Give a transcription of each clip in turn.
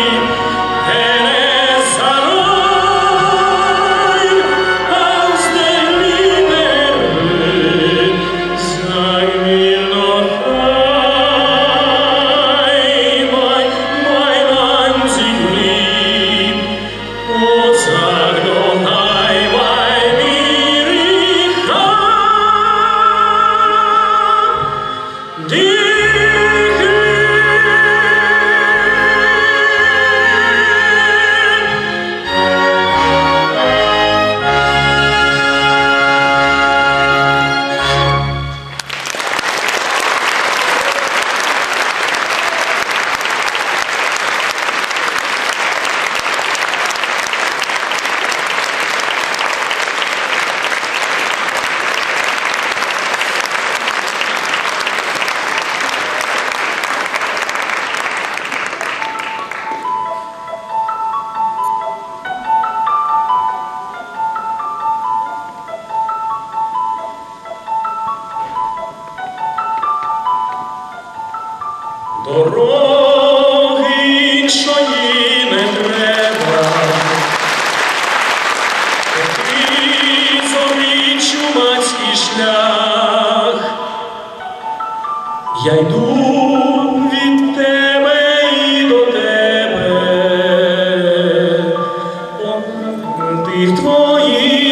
Yeah. Твоїх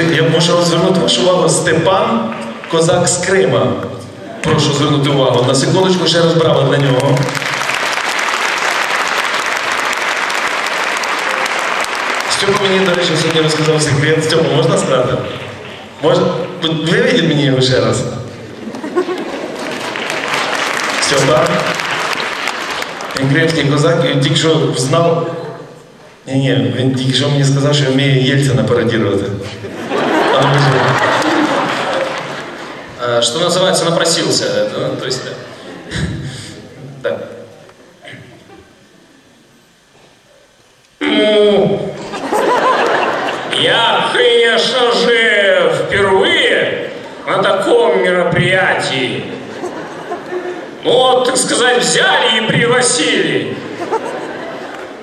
Я можу звернути вашу увагу Степан Козак з Крима. Прошу звернути увагу. На секундочку ще раз браво для нього. Степа мені, до речі, сьогодні розказав секрет. Степа, можна сказати? Можна? Виведіть мені його ще раз. Він кримський козак, і тільки що знав. Ні, ні, він тільки що мені сказав, що вміє Єльцина пародірувати. Ну, кажи. А, Что называется, напросился. да, то есть, да. Так. Ну, я, конечно же, впервые на таком мероприятии. Ну, вот, так сказать, взяли и пригласили.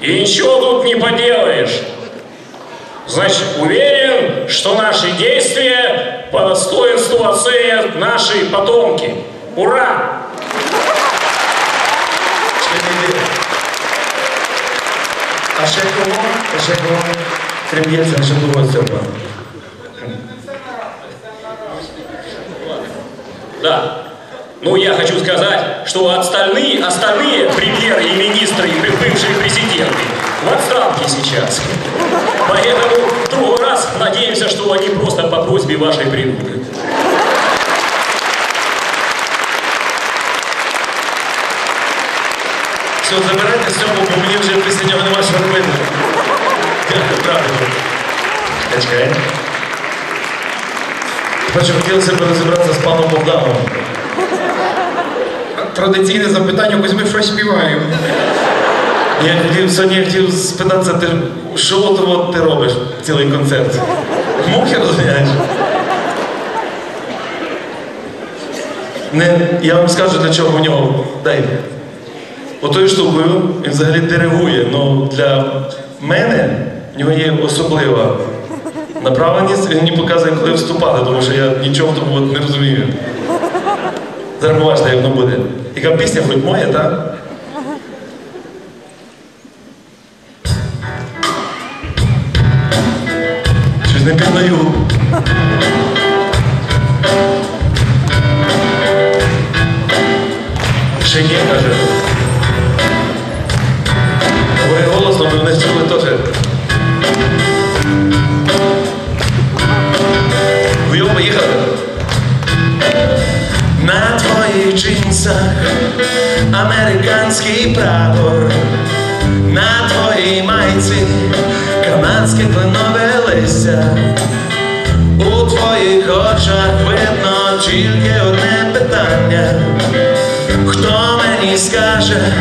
И ничего тут не поделаешь. Значит, уверен, что наши действия по достоинству оценят наши потомки. Ура! А ще кого? А ще кого? Крім Єльцина, ще кого? Да. Ну, я хочу сказать, что остальные, остальные премьеры и министры, и бывшие президенты в отставке сейчас. Поэтому в другой раз надеемся, что они просто по просьбе вашей придут. Все, забирайте Степу, бо мені вже після нього нема що робити. Дякую, правда. Чекай. Хочу хотілося б розібратися з паном Богданом. Традиційне запитання, Кузьми щось співаю. Я хотів, сьогодні хотів спитатися, ти, що от, от ти робиш цілий концерт? Мухи розганяєш? Не, я вам скажу, для чого в нього. Дай. Отою штукою він взагалі диригує. Ну для мене в нього є особлива направленість. Він мені показує, коли вступати, тому що я нічого тому не розумію. Зараз побачите, як воно буде. Яка пісня хоч моя, так? Не пізнаю. Ще є, каже. Говори голосно, ми не чули теж. Ви його поїхали? На твоїх джинсах американський прапор, твоїй майці канадське кленове листя. У твоїх очах видно тільки одне питання. Хто мені скаже,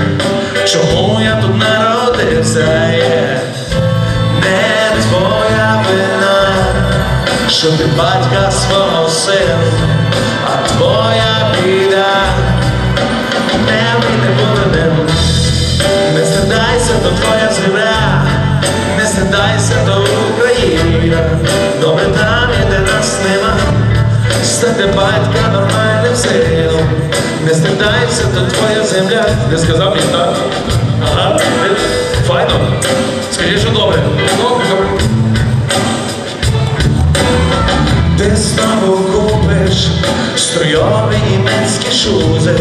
чому я тут народився? Є Не твоя вина, що ти батька свого сина, не стидайся, то Україна. Добре там, де нас нема, стати батька нормальним сином. Не стидайся, то твоя земля. Не сказав мені так? Ага, файно. Скажи, що добре. Добре, добре. Ти знову купиш струйові німецькі шузи.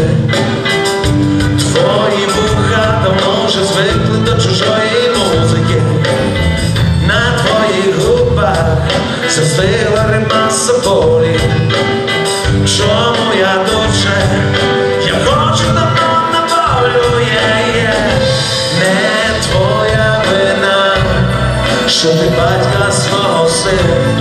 Твої вуха давно вже звикли до чужої музики. Свого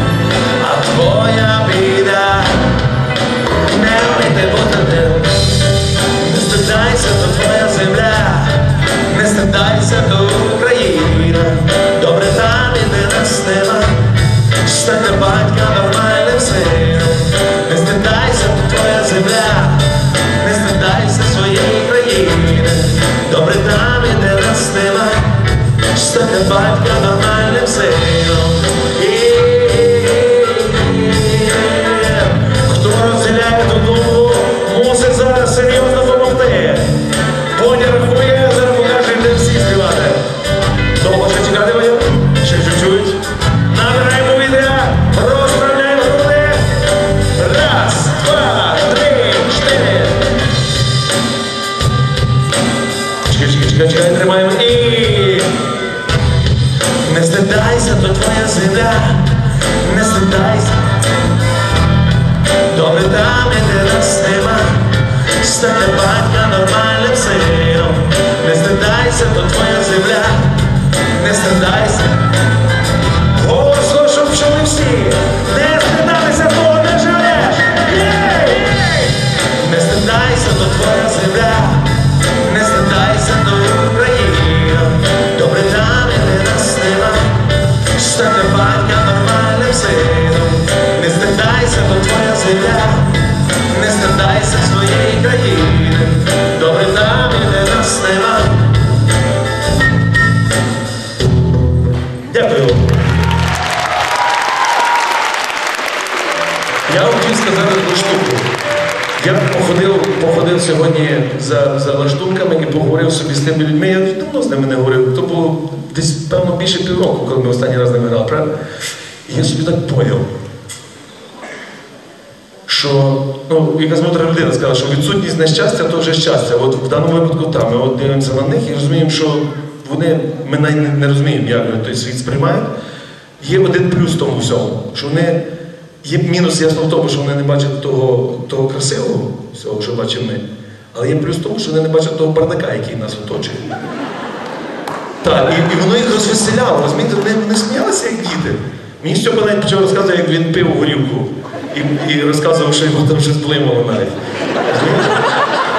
що ну, якась мудра людина сказала, що відсутність нещастя то вже щастя. От в даному випадку там ми от дивимося на них і розуміємо, що вони, ми навіть не, розуміємо, як вони той світ сприймають. Є один плюс в тому всьому, що вони. Є мінус, ясно в тому, що вони не бачать того, того красивого, всього, що бачимо ми. Але є плюс в тому, що вони не бачать того бардака, який нас оточує. Так, і, і воно їх розвеселяло, розумієте, вони, вони сміялися, як діти. Мені Степа навіть почав розказувати, як він пив горілку. І, і розказував, що його там щось блимало навіть.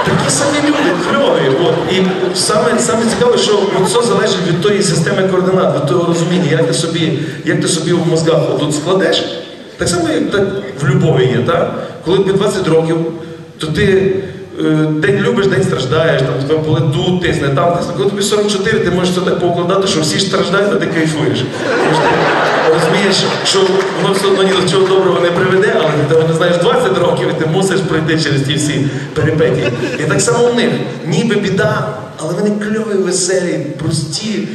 Такі самі люди, кльові. От. І саме, саме цікаве, що все залежить від тої системи координат, від того розуміння, як ти собі, як ти собі в мозгах тут складеш. Так само, як так в любові є, так? Коли тобі 20 років, то ти е, день любиш, день страждаєш, там були тут тисне, там тисне. Коли тобі 44, ти можеш це так поукладати, що всі страждають, а ти кайфуєш. Розумієш, що воно все одно ні до чого доброго не приведе, але ти не знаєш 20 років, і ти мусиш пройти через ті всі перипетії. І так само в них, ніби біда, але вони кльові, веселі, прості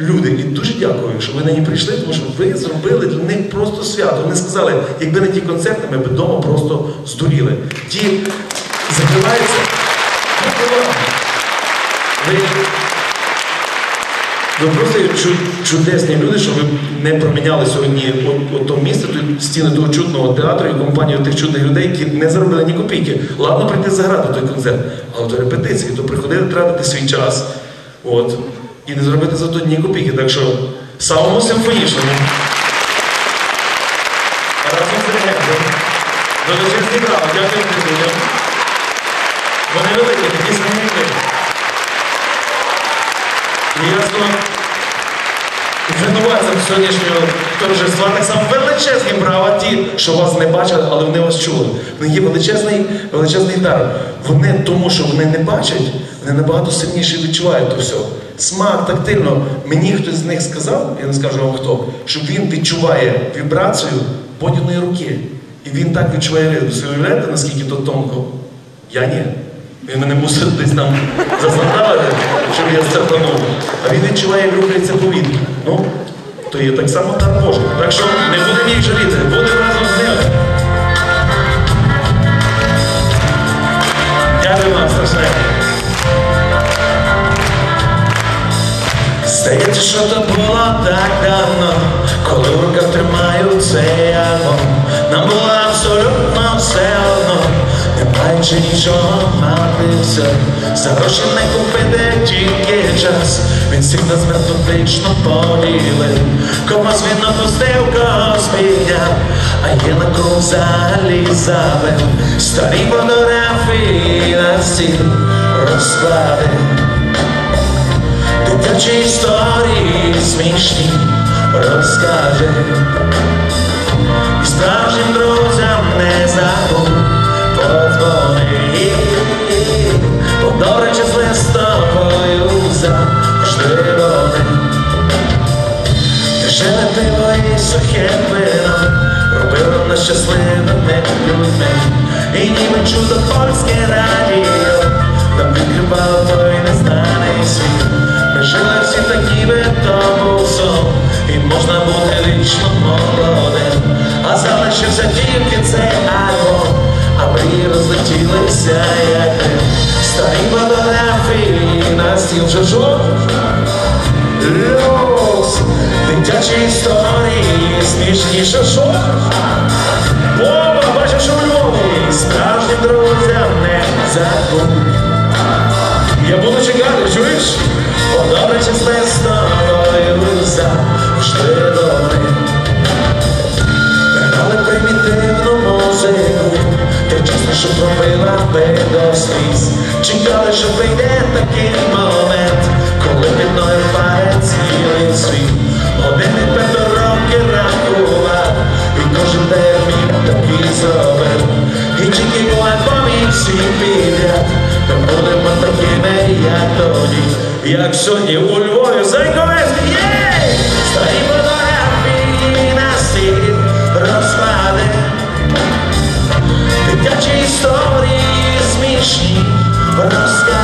люди. І дуже дякую, що ви нині прийшли, тому що ви зробили для них просто свято. Вони сказали, якби не ті концерти, ми б вдома просто здуріли. Ті закриваються. Ви, ви просто чудесні люди, що ви не проміняли сьогодні от, то місце, тут стіни того чудного театру і компанію тих чудних людей, які не заробили ні копійки. Ладно, прийти заграти той концерт, але до репетиції, то приходити тратити свій час. От. І не зробити за то ні копійки. Так що самому симфонічному. Разом з директором. Величезний браво, дякую тим людям. Вони великі, такі самі як ви. І ясно, винуватцем сьогоднішнього торжества так само величезні права ті, що вас не бачили, але вони вас чули. В них є величезний, величезний дар. Вони тому, що вони не бачать, вони набагато сильніше відчувають то все. Смак тактильно. Мені хтось з них сказав, я не скажу вам хто, що він відчуває вібрацію подільної руки. І він так відчуває уявляєте, наскільки то тонко? Я ні. Він мене мусив десь там зазнавати, щоб я стартанув. А він відчуває, як рухається повітря. Ну, то є так само дар Божий. Так що не будемо їх жаліти, будемо разом з ними. Дякую вам, страшне. Здається, що то було так давно, коли в руках тримаю цей альбом. Нам було абсолютно все одно, маючи нічого мати все. За гроші не купити тільки час. Він всіх нас методично поділив. Комусь він напустив, когось підняв, а є на кого взагалі забив. Старі фотографії на стіл розкладив. Дитячі історії смішні розкаже. І справжнім друзям не забудь сухе вино робило нас щасливими людьми. І ніби чудо польське радіо нам відкривало той незнаний світ. Ми жили всі такі би то був сон, можна бути вічно молодим. А залишився тільки цей альбом, мрії розлетілися як. Старі фотографії на стіл що? Люкс, дитячі історії, смішні? Вова, бачу, що в Львові справжнім друзям не забудь. Я буду чекати, чуєш? Подобаючись з тобою завжди добре. Грали примітивну музику, ти чесно, що пробила би до сліз. Чекали, що прийде такий момент, коли під мною впаде цілий світ. Години певно роки рахував, і кожен термін такий зробив. І тільки у альбомі всі підряд, ми будемо такими, як тоді, як сьогодні у Львові Зайковецький! Старі розкаже.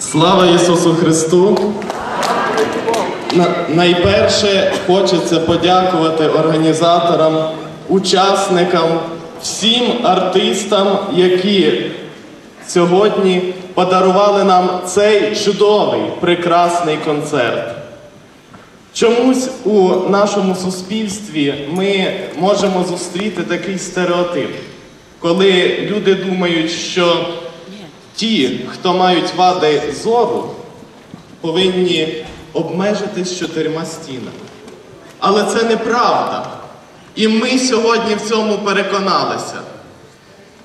Слава Ісусу Христу! На- Найперше хочеться подякувати організаторам, учасникам, всім артистам, які сьогодні подарували нам цей чудовий, прекрасний концерт. Чомусь у нашому суспільстві ми можемо зустріти такий стереотип, коли люди думають, що ті, хто мають вади зору, повинні обмежитись чотирма стінами. Але це неправда. І ми сьогодні в цьому переконалися.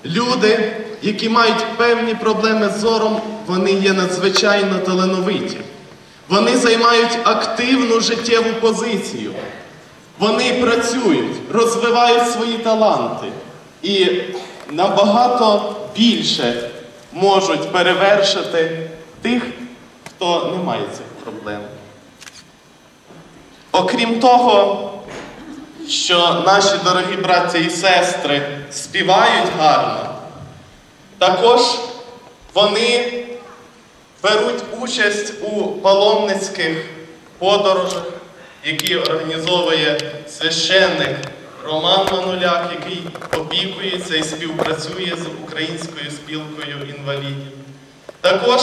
Люди, які мають певні проблеми з зором, вони є надзвичайно талановиті. Вони займають активну життєву позицію. Вони працюють, розвивають свої таланти і набагато більше можуть перевершити тих, хто не має цих проблем. Окрім того, що наші дорогі браття і сестри співають гарно, також вони беруть участь у паломницьких подорожах, які організовує священник Роман Мануляк, який опікується і співпрацює з українською спілкою інвалідів. Також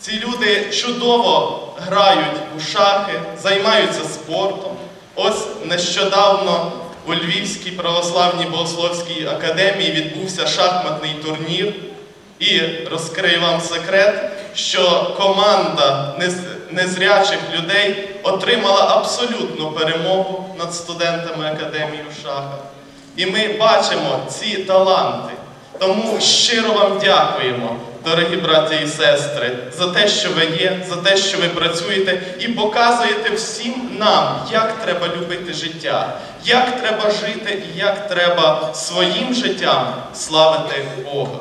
ці люди чудово грають у шахи, займаються спортом. Ось нещодавно у Львівській православній богословській академії відбувся шахматний турнір. І розкрию вам секрет, що команда незрячих людей отримала абсолютну перемогу над студентами Академії Шаха. І ми бачимо ці таланти. Тому щиро вам дякуємо, дорогі браті і сестри, за те, що ви є, за те, що ви працюєте і показуєте всім нам, як треба любити життя, як треба жити і як треба своїм життям славити Бога.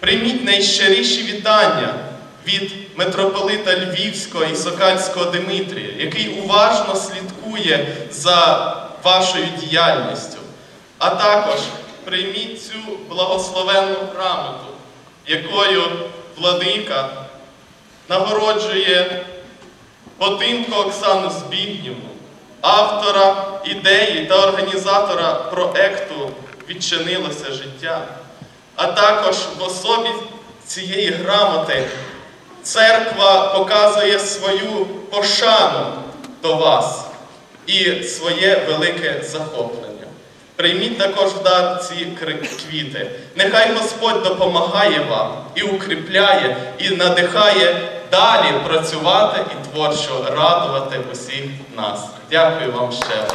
Прийміть найщиріші вітання від митрополита Львівського і Сокальського Димитрія, який уважно слідкує за вашою діяльністю. А також прийміть цю благословенну грамоту, якою владика нагороджує Потимко Оксану Збігнівну, автора ідеї та організатора проекту Відчинилося життя, а також в особі цієї грамоти церква показує свою пошану до вас і своє велике захоплення. Прийміть також в дар ці квіти. Нехай Господь допомагає вам і укріпляє, і надихає далі працювати і творчо радувати усіх нас. Дякую вам ще раз.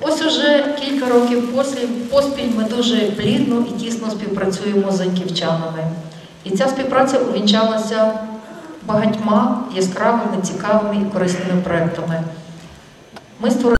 Ось уже кілька років поспіль, поспіль ми дуже плідно і тісно співпрацюємо з ківчанами. І ця співпраця увінчалася багатьма яскравими, цікавими і корисними проектами. Ми створили